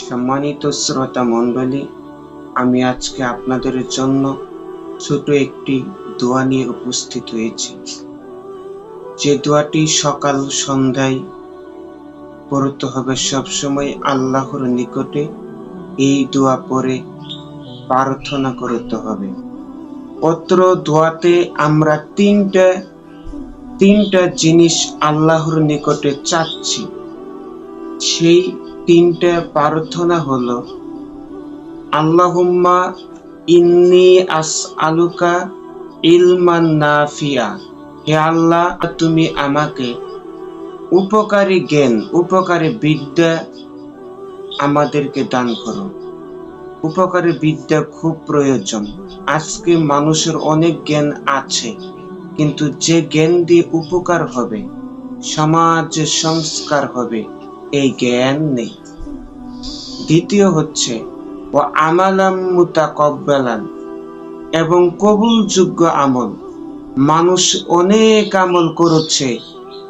সম্মানিত শ্রোতা মণ্ডলী, আমি আজকে আপনাদের জন্য ছোট একটি দোয়া নিয়ে উপস্থিত হয়েছি। যে দোয়াটি সকাল সন্ধ্যায় পড়তে হবে সবসময় আল্লাহর নিকটে, এই দোয়া পরে প্রার্থনা করতে হবে। পত্র দোয়াতে আমরা তিনটা তিনটা জিনিস আল্লাহর নিকটে চাচ্ছি। সেই তিনটা প্রার্থনা হলো, আল্লাহুম্মা ইন্নি আস আলুকা ইলমান নাফিয়া, হে আল্লাহ, তুমি আমাকে উপকারী জ্ঞান, উপকারী বিদ্যা আমাদেরকে দান করো। উপকারী বিদ্যা খুব প্রয়োজন। আজকে মানুষের অনেক জ্ঞান আছে, কিন্তু যে জ্ঞান দিয়ে উপকার হবে, সমাজ সংস্কার হবে এই জ্ঞান নেই। দ্বিতীয় হচ্ছে, ও আমালাম মুতাকব্বালান এবং কবুলযোগ্য আমল। মানুষ অনেক আমল করছে,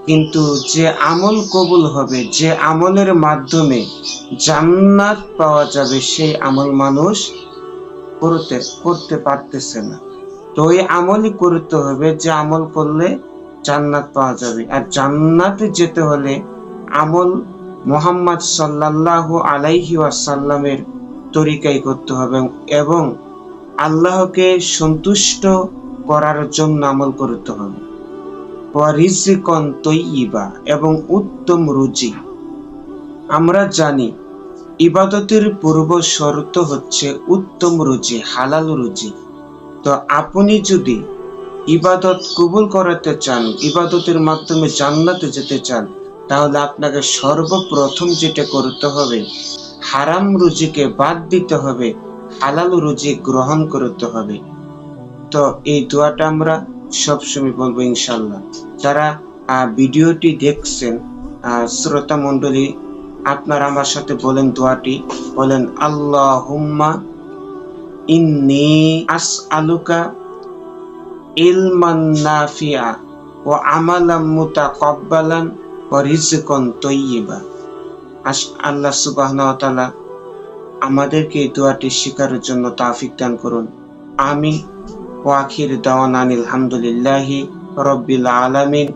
কিন্তু যে আমল কবুল হবে, যে আমলের মাধ্যমে জান্নাত পাওয়া যাবে, সেই আমল মানুষ করতে করতে পারতেছে না। তো ওই আমলই করতে হবে, যে আমল করলে জান্নাত পাওয়া যাবে। আর জান্নাতে যেতে হলে আমল মোহাম্মদ সাল্লাল্লাহু আলাইহি ওয়াসাল্লামের তরিকাই করতে হবে এবং আল্লাহকে সন্তুষ্ট করার জন্য আমল করতে হবে। ওয়ারিজিকন তৈবা এবং উত্তম রুজি। আমরা জানি ইবাদতের পূর্ব শর্ত হচ্ছে উত্তম রুজি, হালাল রুজি। তো আপনি যদি ইবাদত কবুল করাতে চান, ইবাদতের মাধ্যমে জান্নাতে যেতে চান তাহলে আপনাকে সর্বপ্রথম যেটা করতে হবে, হারাম রুজিকে বাদ দিতে হবে, হালাল রুজি গ্রহণ করতে হবে। তো এই দোয়াটা আমরা সবসময় বলব ইনশাল্লাহ যারা ভিডিওটি দেখছেন শ্রোতা মণ্ডলী, আপনারা আমার সাথে বলেন দোয়াটি, বলেন আল্লাহ হুম্মা ইন্নি আস আলুকা ইলমান নাফিয়া ও আমালাম মুতাকাব্বালান ও রিজকন তৈয়িবা। আল্লাহ সুবাহনতালা আমাদেরকে এই দোয়াটি শেখার জন্য তাফিক দান করুন। আমি ওয়াখির দাওয়ান আনিল হামদুলিল্লাহি রব্বিল আলামিন।